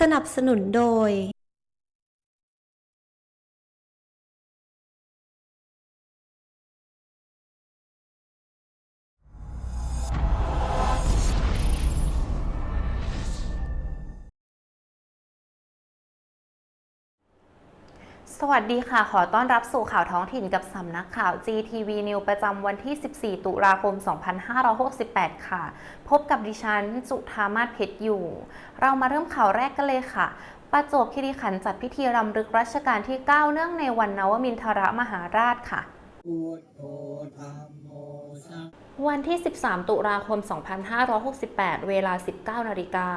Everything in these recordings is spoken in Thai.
สนับสนุนโดย สวัสดีค่ะ ขอต้อนรับสู่ข่าวท้องถิ่นกับสำนักข่าว GTV News ประจำวันที่ 14 ตุลาคม 2568 ค่ะ พบกับดิฉัน จุธามาศเพชรอยู่ เรามาเริ่มข่าวแรกกันเลยค่ะ ประจวบคีรีขันธ์จัดพิธีรำลึกรัชกาลที่ 9 เนื่องในวันนวมินทรมหาราชค่ะ วันที่ 13 ตุลาคม 2568 เวลา 19 นาฬิกา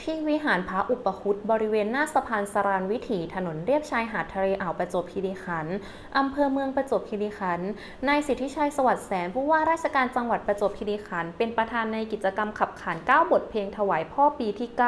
ที่วิหารพระอุปคุตบริเวณหน้าสะพานสรานวิถีถนนเรียบชายหาดทะเลอ่าวประจวบคีรีขันธ์อำเภอเมืองประจวบคีรีขันธ์นายสิทธิชัยสวัสดิ์แสนผู้ว่าราชการจังหวัดประจวบคีรีขันธ์เป็นประธานในกิจกรรมขับขาน 9 บทเพลงถวายพ่อปีที่ 9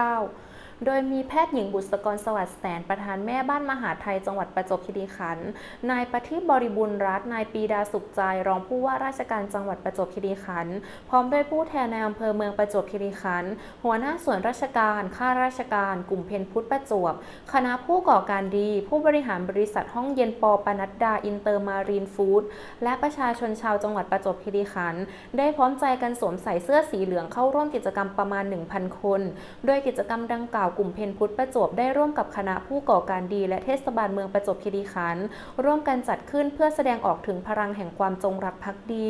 โดยมีแพทย์หญิงบุษกรสวัสดิ์แสนประธานแม่บ้านมหาไทยจังหวัดประจวบคีรีขันธ์นายประทีปบริบูรณ์รัตน์นายปีดาสุขใจรองผู้ว่าราชการจังหวัดประจวบคีรีขันธ์พร้อมด้วยผู้แทนในอำเภอเมืองประจวบคีรีขันธ์หัวหน้าส่วนราชการข้าราชการ กลุ่มเพนพุทธประจวบ คณะผู้ก่อการดี ผู้บริหารบริษัทห้องเย็นปอปนัดดาอินเตอร์มารีนฟู้ดและประชาชนชาวจังหวัดประจวบคีรีขันธ์ได้พร้อมใจกันสวมใส่เสื้อสีเหลืองเข้าร่วมกิจกรรมประมาณ 1,000 คน โดยกิจกรรมดังกล่าวกลุ่มเพนพุทธประจวบได้ร่วมกับคณะผู้ก่อการดี และเทศบาลเมืองประจวบคีรีขันธ์ร่วมกันจัดขึ้นเพื่อแสดงออกถึงพลังแห่งความจงรักภักดี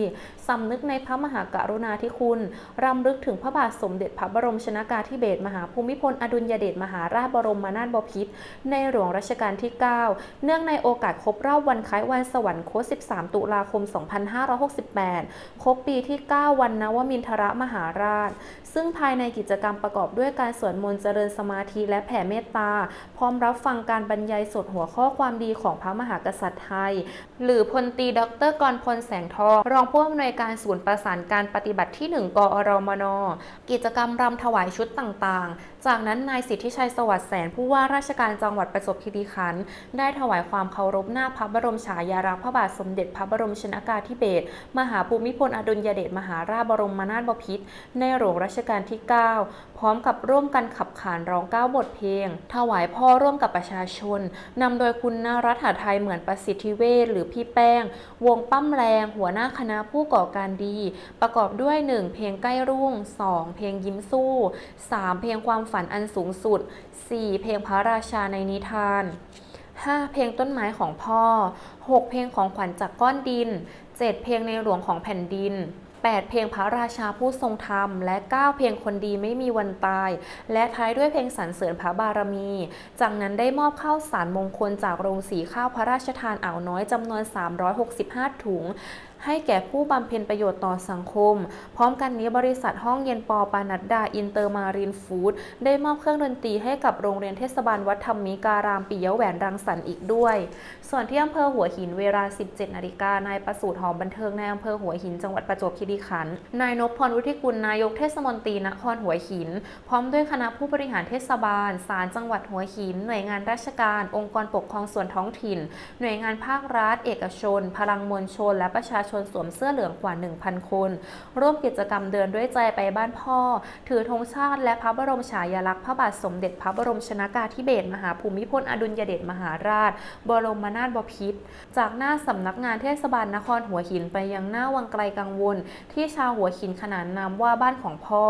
สำนึกในพระมหากรุณาธิคุณรำลึกถึงพระบาทสมเด็จพระบรมชนากาธิเบศรมหาภูมิพลอดุลยเดชมหาราชบรมนาถบพิตรในหลวงรัชกาลที่ 9 เนื่องในโอกาสครบรอบวันคล้ายวันสวรรคต 13 ตุลาคม 2568 ครบปีที่ 9 วันนวมินทรมหาราช ซึ่งภายในกิจกรรมประกอบด้วยการสวดมนต์เจริญสมามาธิและแผ่เมตตา พร้อมรับฟังการบรรยายสดหัวข้อความดีของพระมหากษัตริย์ไทย หรือพลตีดอกเตอรกรพลแสงทองรองผู้อำนวยการศูนย์ประสานการปฏิบัติที่ 1 กอรมน กิจกรรมรำถวายชุดต่างๆ จากนั้นนายสิทธิชัยสวัสดิ์แสนผู้ว่าราชการจังหวัดประจวบคีรีขันธ์ได้ถวายความเคารพหน้าพระบรมฉายาลักษณ์พระบาทสมเด็จพระบรมชนากาธิเบศรมหาภูมิพลอดุลยเดชมหาราชบรมนาถบพิตรในหลวงรัชกาลที่ 9 พร้อมกับร่วมกันขับขานร้องเก้าบทเพลง ถวายพ่อร่วมกับประชาชนนำโดยคุณนรัฐหไทยเหมือนประสิทธิเวชหรือพี่แป้ง วงปั้มแรง หัวหน้าคณะผู้ก่อการดี ประกอบด้วย 1. เพลงใกล้รุ่ง 2. เพลงยิ้มสู้ 3. เพลงความฝันอันสูงสุด 4. เพลงพระราชาในนิทาน 5. เพลงต้นไม้ของพ่อ 6. เพลงของขวัญจากก้อนดิน 7. เพลงในหลวงของแผ่นดิน 8 เพลงพระราชาผู้ทรงธรรม และ 9 เพลงคนดีไม่มีวันตาย และท้ายด้วยเพลงสรรเสริญพระบารมี จากนั้นได้มอบข้าวสารมงคลจากโรงสีข้าวพระราชทานอ่าวน้อยจำนวน 365 ถุง ให้แก่ผู้บำเพ็ญประโยชน์ต่อสังคม พร้อมกันนี้บริษัทห้องเย็นปอปานัดดาอินเตอร์มารีนฟู้ดได้มอบเครื่องดนตรีให้กับโรงเรียนเทศบาลวัดธรรมิการามปิยะแหวนรังสรรค์อีกด้วย ส่วนที่อำเภอหัวหินเวลา 17นาฬิกานายประสูติหอมบันเทิงในอำเภอหัวหินจังหวัดประจวบคีรีขันธ์นายนพพรวุฒิกุลนายกเทศมนตรีนครหัวหิน พร้อมด้วยคณะผู้บริหารเทศบาลศาลจังหวัดหัวหิน หน่วยงานราชการ องค์กรปกครองส่วนท้องถิ่น หน่วยงานภาครัฐ เอกชน พลังมวลชน และประชาชนชนสวมเสื้อเหลืองกว่า 1,000 คน ร่วมกิจกรรมเดินด้วยใจไปบ้านพ่อ ถือธงชาติและพระบรมฉายาลักษณ์พระบาทสมเด็จพระบรมชนากาธิเบศรมหาภูมิพลอดุลยเดชมหาราช บรมนาถบพิตรจากหน้าสำนักงานเทศบาลนครหัวหินไปยังหน้าวังไกลกังวล ที่ชาวหัวหินขนานนามว่าบ้านของพ่อ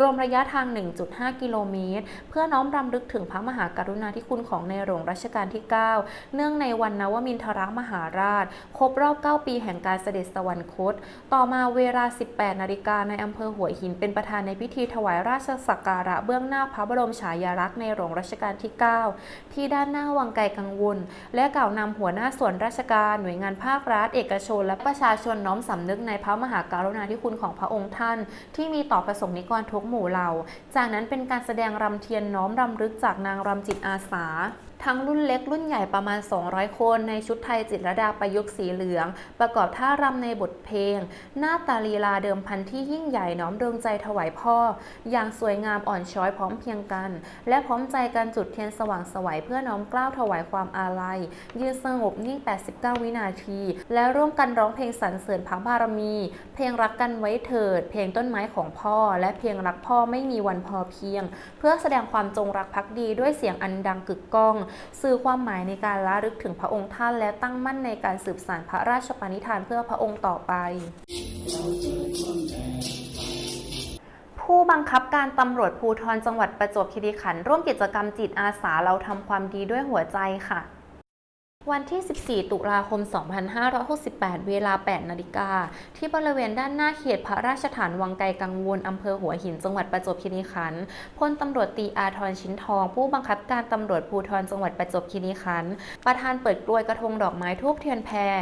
รวมระยะทาง 1.5 กิโลเมตร เพื่อน้อมรำลึกถึงพระมหากรุณาธิคุณของในหลวงรัชกาลที่ 9 เนื่องในวันนวมินทรมหาราช ครบรอบ 9 ปีแห่งการเสด็จสวรรคต ต่อมาเวลา 18 นาฬิกาในอำเภอหัวหินเป็นประธานในพิธีถวายราชสักการะเบื้องหน้าพระบรมฉายาลักษณ์ในหลวงรัชกาลที่ 9 ที่ด้านหน้าวังไกลกังวล และกล่าวนำหัวหน้าส่วนราชการหน่วยงานภาครัฐ เอกชน และประชาชนน้อมสำนึกในพระมหากรุณาธิคุณของพระองค์ท่าน ที่มีต่อประสงค์นิกรทุกหมู่เหล่า จากนั้นเป็นการแสดงรำเทียนน้อมรำลึกจากนางรำจิตอาสาทั้งรุ่นเล็กรุ่นใหญ่ประมาณ 200 คนในชุดไทยจิตรดาประยุกต์สีเหลือง ประกอบท่ารำในบทเพลง หน้าตาลีลาเดิมพันที่ยิ่งใหญ่น้อมดวงใจถวายพ่อ อย่างสวยงามอ่อนช้อยพร้อมเพียงกัน และพร้อมใจกันจุดเทียนสว่างสวัยเพื่อน้อมกล้าวถวายความอาลัย ยืนสงบนิ่ง 89 วินาที และร่วมกันร้องเพลงสรรเสริญพระบารมี เพลงรักกันไว้เถิด เพลงต้นไม้ของพ่อ และเพลงรักพ่อไม่มีวันพอเพียง เพื่อแสดงความจงรักภักดีด้วยเสียงอันดังกึกก้อง สื่อความหมายในการระลึกถึงพระองค์ท่าน และตั้งมั่นในการสืบสานพระราชปณิธานเพื่อพระองค์ต่อไป ผู้บังคับการตำรวจภูธรจังหวัดประจวบคีรีขันธ์ร่วมกิจกรรมจิตอาสาเราทำความดีด้วยหัวใจค่ะ วันที่ 14 ตุลาคม 2568 เวลา 8 นาฬิกา ที่บริเวณด้านหน้าเขตพระราชฐานวังไกลกังวลอำเภอหัวหินจังหวัดประจวบคีรีขันธ์พลตำรวจตีอาทรชิ้นทอง ผู้บังคับการตำรวจภูธรจังหวัดประจวบคีรีขันธ์ประธานเปิดกลวยกระทงดอกไม้ทูบเทียนแพร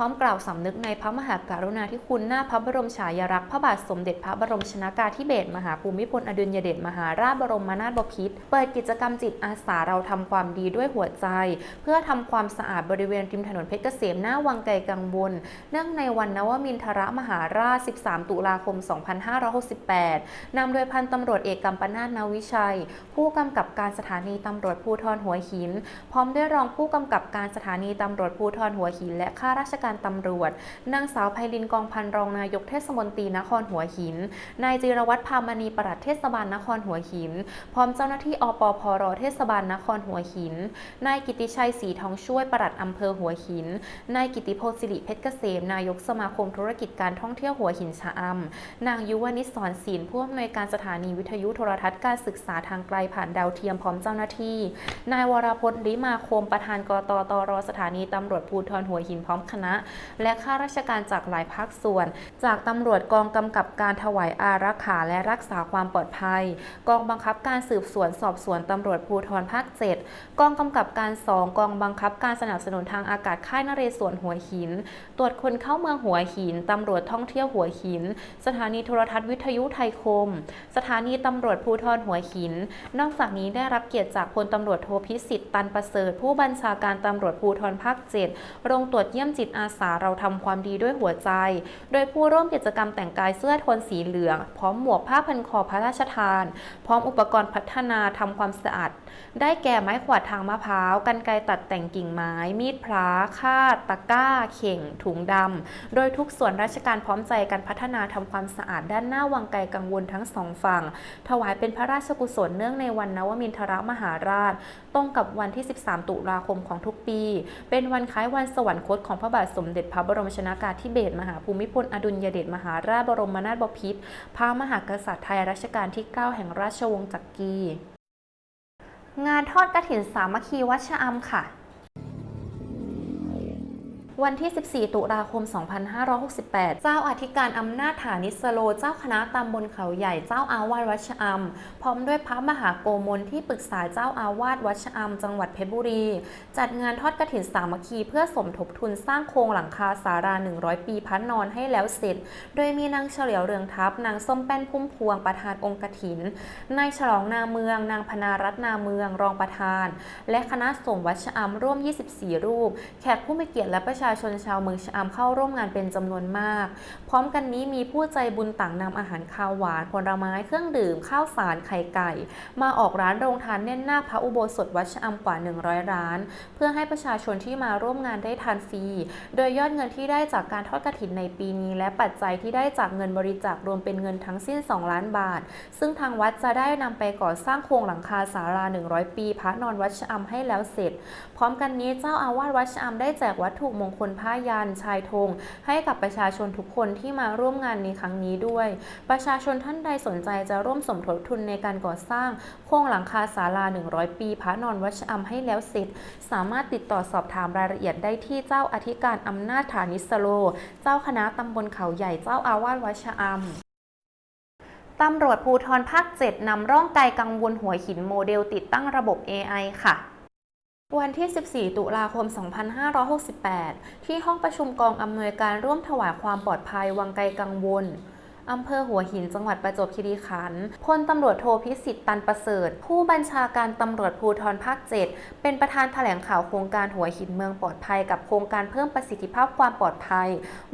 พร้อมกล่าวสำนึกในพระมหากรุณาธิคุณหน้าพระบรมฉายาลักษณ์พระบาทสมเด็จพระบรมชนากาธิเบศรมหาภูมิพลอดุลยเดชมหาราชบรมนาถบพิตรเปิดกิจกรรมจิตอาสาเราทำความดีด้วยหัวใจ เพื่อทำความสะอาดบริเวณริมถนนเพชรเกษมหน้าวังไกลกังวลเนื่องในวันนวมินทรมหาราช 13 ตุลาคม 2568 นำโดยพันตำรวจเอกกัมปนาทนาวิชัย ผู้กำกับการสถานีตำรวจภูธรหัวหิน พร้อมด้วยรองผู้กำกับการสถานีตำรวจภูธรหัวหิน และข้าราชการตำรวจ นางสาวไพลินกองพันรองนายกเทศมนตรีนครหัวหิน นายจิรวัตรพามณีปลัดเทศบาลนครหัวหิน พร้อมเจ้าหน้าที่อปพรเทศบาลนครหัวหิน นายกิติชัยศรีทองช่วยปลัดอำเภอหัวหิน นายกิติพลสิริเพชรเกษมนายกสมาคมธุรกิจการท่องเที่ยวหัวหินชะอำนางยุวนิสสอนศิลป์ผู้อำนวยการสถานีวิทยุโทรทัศน์การศึกษาทางไกลผ่านดาวเทียมพร้อมเจ้าหน้าที่ นายวรพจน์ลิมาคมประธานกตตรสถานีตำรวจภูธรหัวหินพร้อมคณะและข้าราชการจากหลายภาคส่วน จากตำรวจกองกำกับการถวายอารักขาและรักษาความปลอดภัย กองบังคับการสืบสวนสอบสวนตำรวจภูธรภาค 7 กองกำกับการ2กองบังคับการสนับสนุนทางอากาศค่ายนเรศวรหัวหิน ตรวจคนเข้าเมืองหัวหินตำรวจท่องเที่ยวหัวหิน สถานีโทรทัศน์วิทยุไทยคม สถานีตำรวจภูธรหัวหิน นอกจากนี้ได้รับเกียรติจากพลตำรวจโทพิสิทธิ์ตันประเสริฐ ผู้บัญชาการตำรวจภูธรภาค 7 ลงตรวจเยี่ยมจิตอาสาเราทำความดีด้วยหัวใจ โดยผู้ร่วมกิจกรรมแต่งกายเสื้อโทนสีเหลือง พร้อมหมวกผ้าพันคอพระราชทาน พร้อมอุปกรณ์พัฒนาทำความสะอาด ได้แก่ไม้ขวาดทางมะพร้าวกันไกตัดแต่งกิ่งไม้ มีดพระคาดตะก้า เข่ง ถุงดำ โดยทุกส่วนราชการพร้อมใจกันพัฒนาทำความสะอาดด้านหน้าวังไกลกังวลทั้งสองฝั่ง ถวายเป็นพระราชกุศลเนื่องในวันนวมินทรมหาราช ตรงกับวันที่ 13 ตุลาคมของทุกปี เป็นวันคล้ายวันสวรรคตของพระบาทสมเด็จพระบรมชนากาธิเบศรมหาภูมิพลอดุลยเดชมหาราชบรมนาถบพิตรพระมหากษัตริย์ไทยรัชกาลที่ 9 แห่งราชวงศ์จักรี งานทอดกระถินสามัคคีวัดชะอำค่ะ วันที่ 14 ตุลาคม 2568 เจ้าอธิการอำนาจฐานิสโล เจ้าคณะตำบลเขาใหญ่ เจ้าอาวาสวัดชะอำพร้อมด้วยพระมหาโกมลที่ปรึกษาเจ้าอาวาสวัดชะอำจังหวัดเพชรบุรี จัดงานทอดกระถินสามัคคี เพื่อสมทบทุนสร้างโครงหลังคาสารา 100 ปีพระนอนให้แล้วเสร็จ โดยมีนางเฉลียวเรืองทัพ นางส้มแป้นพุ่มพวงประธานองค์กฐิน นายฉลองนาเมือง นางพนารัตน์นาเมืองรองประธาน และคณะสงฆ์วัดชะอำร่วม 24 รูป แขกผู้มีเกียรติและประชาชนชาวเมืองชะอำเข้าร่วมงานเป็นจำนวนมาก พร้อมกันนี้มีผู้ใจบุญต่างนำอาหารคาวหวานผลไม้เครื่องดื่ม ข้าวสารไข่ไก่ มาออกร้านโรงทานแน่นหน้าพระอุโบสถวัดชะอำกว่า 100 ร้าน เพื่อให้ประชาชนที่มาร่วมงานได้ทานฟรี โดยยอดเงินที่ได้จากการทอดกฐินในปีนี้ และปัจจัยที่ได้จากเงินบริจาครวมเป็นเงินทั้งสิ้น 2 ล้านบาท ซึ่งทางวัดจะได้นำไปก่อสร้างโครงหลังคาศาลา 100 ปี พระนอนวัดชะอำให้แล้วเสร็จ พร้อมกันนี้เจ้าอาวาสวัดชะอำได้แจกวัตถุมงคลผ้ายันชายธงให้กับประชาชนทุกคนที่มาร่วมงานในครั้งนี้ด้วย ประชาชนท่านใดสนใจจะร่วมสมทบทุนในการก่อสร้าง โครงหลังคาศาลา 100 ปีพระนอนวัชะอำให้แล้วเสร็จ สามารถติดต่อสอบถามรายละเอียดได้ที่เจ้าอธิการอำนาจฐานิสโล เจ้าคณะตำบลเขาใหญ่เจ้าอาวาสวัชะอำตำรวจภูธรภาค 7 นำร่องไกลกังวลหัวหินโมเดลติดตั้งระบบ AI ค่ะ วันที่ 14 ตุลาคม 2568 ที่ห้องประชุมกองอำนวยการร่วมถวายความปลอดภัยวังไกลกังวล อำเภอหัวหินจังหวัดประจวบคีรีขันธ์ พลตำรวจโทพิสิทธิ์ตันประเสริฐ ผู้บัญชาการตำรวจภูธรภาค 7 เป็นประธานแถลงข่าวโครงการหัวหินเมืองปลอดภัยกับโครงการเพิ่มประสิทธิภาพความปลอดภัย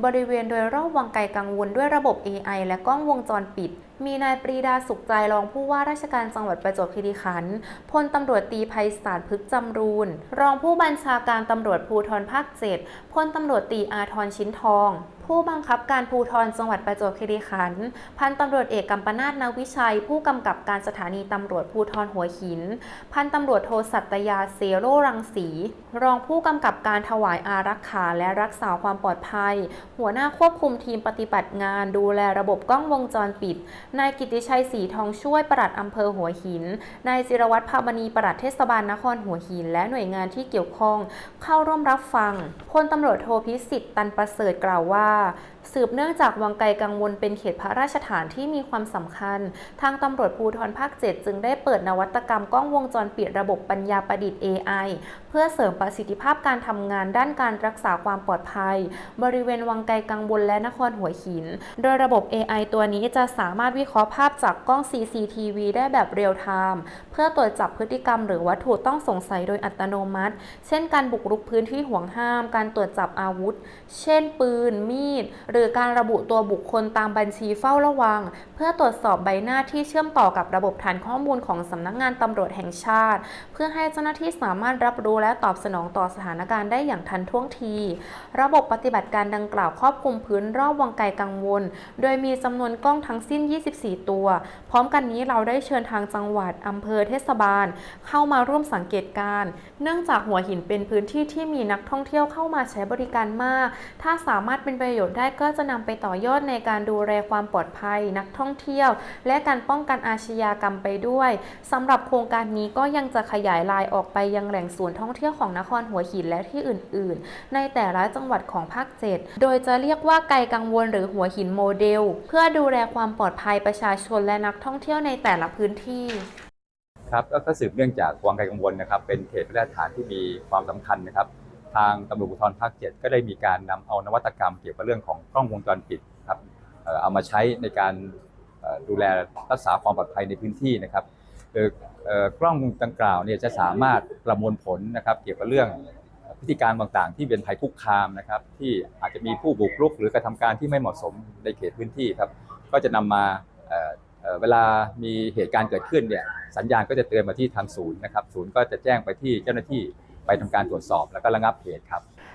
บริเวณโดยรอบวังไกลกังวลด้วยระบบ AI และกล้องวงจรปิด มีนายปรีดาสุขใจรองผู้ว่าราชการจังหวัดประจวบคีรีขันธ์ พลตำรวจตีไพศาลพึกจำรูน รองผู้บัญชาการตำรวจภูธรภาค 7 พลตำรวจตีอาทรชิ้นทอง ผู้บังคับการภูธรจังหวัดประจวบคีรีขันธ์พันตำรวจเอกกัมปนาตนาวิชัย ผู้กำกับการสถานีตำรวจภูธรหัวหิน พันตำรวจโทสัตยาเซโรรังสี รองผู้กำกับการถวายอารักขาและรักษาความปลอดภัย หัวหน้าควบคุมทีมปฏิบัติงาน ดูแลระบบกล้องวงจรปิด นายกิติชัยศรีทองช่วยปลัดอำเภอหัวหิน นายจิรวัตรพามณีปลัดเทศบาลนครหัวหิน และหน่วยงานที่เกี่ยวข้อง เข้าร่วมรับฟังพลตำรวจโทพิสิทธิ์ตันประเสริฐกล่าวว่า pensar, สืบเนื่องจากวังไกลกังวลเป็นเขตพระราชฐานที่มีความสำคัญ ทางตำรวจภูธรภาค 7 จึงได้เปิดนวัตกรรมกล้องวงจรปิดระบบปัญญาประดิษฐ์ AI เพื่อเสริมประสิทธิภาพการทำงานด้านการรักษาความปลอดภัย บริเวณวังไกลกังวลและนครหัวหิน โดยระบบ AI ตัวนี้จะสามารถวิเคราะห์ภาพจากกล้อง CCTV ได้แบบเรียลไทม์เพื่อตรวจจับพฤติกรรมหรือวัตถุต้องสงสัยโดยอัตโนมัติ เช่น การบุกรุกพื้นที่ห่วงห้าม การตรวจจับอาวุธ เช่น ปืน มีดหรือการระบุตัวบุคคลตามบัญชีเฝ้าระวัง เพื่อตรวจสอบใบหน้าที่เชื่อมต่อกับระบบฐานข้อมูลของสำนักงานตำรวจแห่งชาติ เพื่อให้เจ้าหน้าที่สามารถรับรู้และตอบสนองต่อสถานการณ์ได้อย่างทันท่วงที ระบบปฏิบัติการดังกล่าวครอบคลุมพื้นรอบวังไกลกังวล โดยมีจำนวนกล้องทั้งสิ้น 24 ตัว พร้อมกันนี้เราได้เชิญทางจังหวัดอำเภอเทศบาล เข้ามาร่วมสังเกตการณ์เนื่องจากหัวหินเป็นพื้นที่ที่มีนักท่องเที่ยวเข้ามาใช้บริการมาก ถ้าสามารถเป็นประโยชน์ได้ก็็จะนำไปต่อยอดในการดูแลความปลอดภัย นักท่องเที่ยว และการป้องกันอาชญากรรมไปด้วยสำหรับโครงการนี้ก็ยังจะขยายลายออกไปยังแหล่งศูนย์ท่องเที่ยวของนครหัวหินและที่อื่น ๆ ในแต่ละจังหวัดของภาค 7 โดยจะเรียกว่าไกลกังวลหรือหัวหินโมเดล เพื่อดูแลความปลอดภัยประชาชนและนักท่องเที่ยวในแต่ละพื้นที่ครับก็สืบเนื่องจากวังไกลกังวลนะครับ เป็นเขตพระราชฐานที่มีความสำคัญนะครับ ทางตำรวจภูธรภาค 7 ก็ได้มีการนำเอานวัตกรรมเกี่ยวกับเรื่องของกล้องวงจรปิดครับเอามาใช้ในการดูแลรักษาความปลอดภัยในพื้นที่นะครับโดยเออกล้องดังกล่าวเนี่ยจะสามารถประมวลผลนะครับเกี่ยวกับเรื่องพฤติการต่างๆ ที่เป็นภัยคุกคามนะครับที่อาจจะมีผู้บุกรุกหรือกระทำการที่ไม่เหมาะสมในเขตพื้นที่ครับก็จะนำมาเออเออเวลามีเหตุการณ์เกิดขึ้นเนี่ยสัญญาณก็จะเตือนมาที่ทางศูนย์นะครับศูนย์ก็จะแจ้งไปที่เจ้าหน้าที่ ไปทำการตรวจสอบแล้วก็ระงับเหตุครับ